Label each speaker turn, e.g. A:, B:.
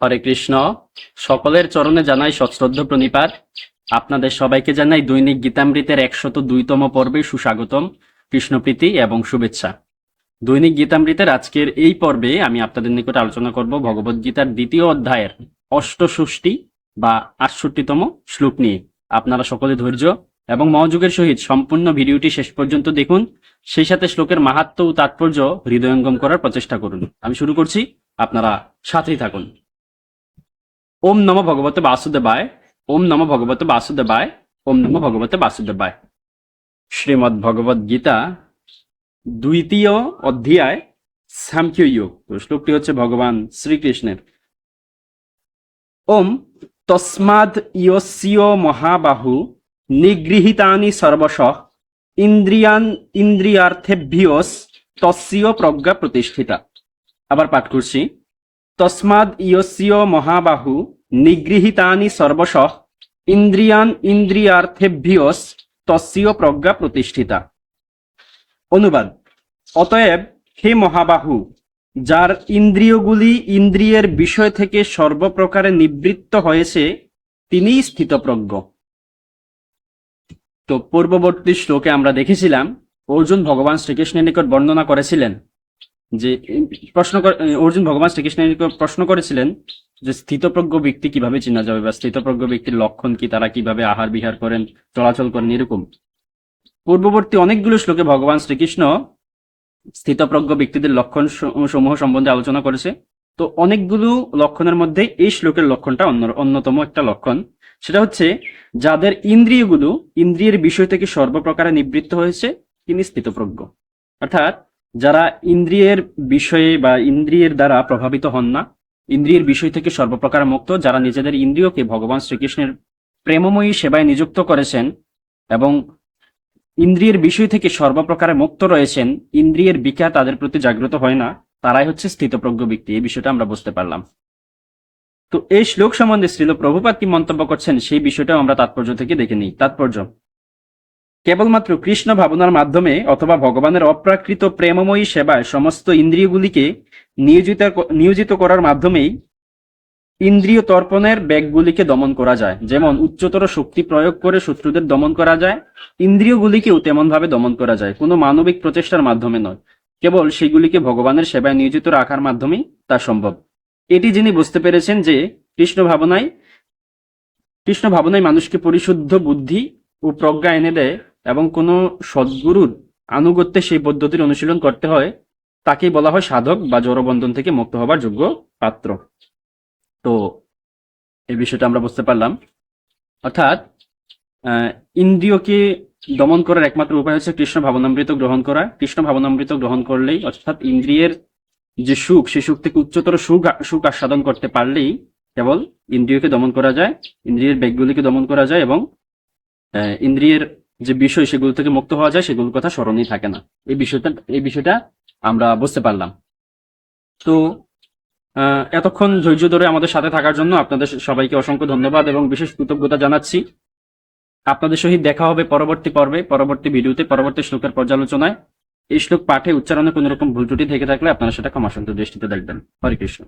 A: হরে কৃষ্ণ, সকলের চরণে জানাই সশ্রদ্ধ প্রণিপাত। আপনাদের সবাইকে জানাই দৈনিক গীতামৃতের একশত দুইতম পর্বে সুস্বাগতম, কৃষ্ণপ্রীতি এবং শুভেচ্ছা। দৈনিক গীতামৃতের আজকের এই পর্বে আমি আপনাদের নিকট আলোচনা করব ভগবদ গীতার দ্বিতীয় অধ্যায়ের অষ্টষষ্টি বা আটষট্টিতম শ্লোক নিয়ে। আপনারা সকলে ধৈর্য এবং মনোযোগের সহিত সম্পূর্ণ ভিডিওটি শেষ পর্যন্ত দেখুন। সেই সাথে শ্লোকের মাহাত্ম ও তাৎপর্য হৃদয়ঙ্গম করার প্রচেষ্টা করুন। আমি শুরু করছি। আপনারা সাথেই থাকুন। ওম নম ভগবতে বাসুদেবায়, ওম নম ভগবতে বাসুদেবায়, ওম নম ভগবতে বাসুদেবায়। শ্রীমদ্ ভগবদ গীতা দ্বিতীয় অধ্যায় সাংখ্য যোগ শ্লোকটি হচ্ছে ভগবান শ্রীকৃষ্ণের। ওম তস্মাদ ইয়স্য মহাবাহু, নিগৃহীতানি সর্বশ, ইন্দ্রিয়ান ইন্দ্রিয়ার্থেভ্যস তস্য প্রজ্ঞা প্রতিষ্ঠিতা। আবার পাঠ করছি। তস্মাদ ইয়স্য মহাবাহু নিগৃহীতানি সর্বশ ইন্দ্রিয়ান ইন্দ্রিয়ার্থেভ্যস তস্য প্রজ্ঞা প্রতিষ্ঠিতা। অনুবাদ। অতএব হে মহাবাহু, যার ইন্দ্রিয়গুলি ইন্দ্রিয়ের বিষয় থেকে সর্বপ্রকারে নিবৃত্ত হয়েছে, তিনিই স্থিতপ্রজ্ঞ। তো পূর্ববর্তী শ্লোকে আমরা দেখেছিলাম, অর্জুন ভগবান শ্রীকৃষ্ণের নিকট বর্ণনা করেছিলেন যে, প্রশ্ন অর্জুন ভগবান শ্রীকৃষ্ণের প্রশ্ন করেছিলেন যে স্থিতপ্রজ্ঞ ব্যক্তি কীভাবে চেনা যাবে বা স্থিতপ্রজ্ঞ ব্যক্তির লক্ষণ কি, তারা কীভাবে আহার বিহার করেন, চলাচল করেন, এরকম। পূর্ববর্তী অনেকগুলো শ্লোকে ভগবান শ্রীকৃষ্ণ স্থিতপ্রজ্ঞ ব্যক্তিদের লক্ষণ সমূহ সম্বন্ধে আলোচনা করেছে। তো অনেকগুলো লক্ষণের মধ্যে এই শ্লোকের লক্ষণটা অন্য অন্যতম একটা লক্ষণ। সেটা হচ্ছে, যাদের ইন্দ্রিয়গুলো ইন্দ্রিয়ের বিষয় থেকে সর্বপ্রকারে নিবৃত্ত হয়েছে, তিনি স্থিতপ্রজ্ঞ। অর্থাৎ যারা ইন্দ্রিয়ের বিষয়ে বা ইন্দ্রিয়ের দ্বারা প্রভাবিত হন না, ইন্দ্রিয়ের বিষয় থেকে সর্বপ্রকার মুক্ত, যারা নিজেদের ইন্দ্রিয়কে ভগবান শ্রীকৃষ্ণের প্রেমময়ী সেবায় নিযুক্ত করেছেন এবং ইন্দ্রিয়ের বিষয় থেকে সর্বপ্রকারে মুক্ত রয়েছেন, ইন্দ্রিয়ের বিকা তাদের প্রতি জাগ্রত হয় না, তারাই হচ্ছে স্থিতপ্রজ্ঞ ব্যক্তি, এই বিষয়টা আমরা বুঝতে পারলাম। তো এই শ্লোক সম্বন্ধে শ্রীল প্রভুপাত কি মন্তব্য করছেন, সেই বিষয়টাও আমরা তাৎপর্য থেকে দেখে নিই। তাৎপর্য কেবলমাত্র কৃষ্ণ ভাবনার মাধ্যমে অথবা ভগবানের অপ্রাকৃত প্রেমময়ী সেবায় সমস্ত ইন্দ্রিয়গুলিকে নিয়োজিত নিয়োজিত করার মাধ্যমেই ইন্দ্রিয় তর্পণের ব্যাগগুলিকে দমন করা যায়। যেমন উচ্চতর শক্তি প্রয়োগ করে শত্রুদের দমন করা যায়, ইন্দ্রিয়গুলিকেও তেমন ভাবে দমন করা যায়, কোনো মানবিক প্রচেষ্টার মাধ্যমে নয়। কেবল সেগুলিকে ভগবানের সেবায় নিয়োজিত রাখার মাধ্যমেই তা সম্ভব। এটি যিনি বুঝতে পেরেছেন যে কৃষ্ণ ভাবনায় কৃষ্ণ ভাবনায় মানুষকে পরিশুদ্ধ বুদ্ধি ও প্রজ্ঞা এনে দেয় এবং কোনো সদ্গুরুর আনুগত্যে সেই পদ্ধতির অনুশীলন করতে হয়, তাকেই বলা হয় সাধক বা জড়বন্ধন থেকে মুক্ত হবার যোগ্য পাত্র। তো এই বিষয়টা আমরা বুঝতে পারলাম। অর্থাৎ ইন্দ্রিয়কে দমন করার একমাত্র উপায় হচ্ছে কৃষ্ণ ভাবনামৃত গ্রহণ করা। কৃষ্ণ ভাবনামৃত গ্রহণ করলেই, অর্থাৎ ইন্দ্রিয়ের যে সুখ সে সুখ থেকে উচ্চতর সুখ সুখ আস্বাদন করতে পারলেই কেবল ইন্দ্রিয়কে দমন করা যায়, ইন্দ্রিয়ের বেগগুলিকে দমন করা যায় এবং ইন্দ্রিয়ের যে বিষয় সেগুলো থেকে মুক্ত হওয়া যায়, সেগুলোর কথা স্মরণই থাকে না। এই বিষয়টা এই বিষয়টা আমরা বুঝতে পারলাম। তো এতক্ষণ ধৈর্য ধরে আমাদের সাথে থাকার জন্য আপনাদের সবাইকে অসংখ্য ধন্যবাদ এবং বিশেষ কৃতজ্ঞতা জানাচ্ছি। আপনাদের সহিত দেখা হবে পরবর্তী পর্বে, পরবর্তী ভিডিওতে, পরবর্তী শ্লোকের পর্যালোচনায়। এই শ্লোক পাঠে উচ্চারণে কোনো রকম ভুল ত্রুটি থেকে থাকলে আপনারা সেটা ক্ষমাসন্ত দৃষ্টিতে দেখবেন। হরে কৃষ্ণ।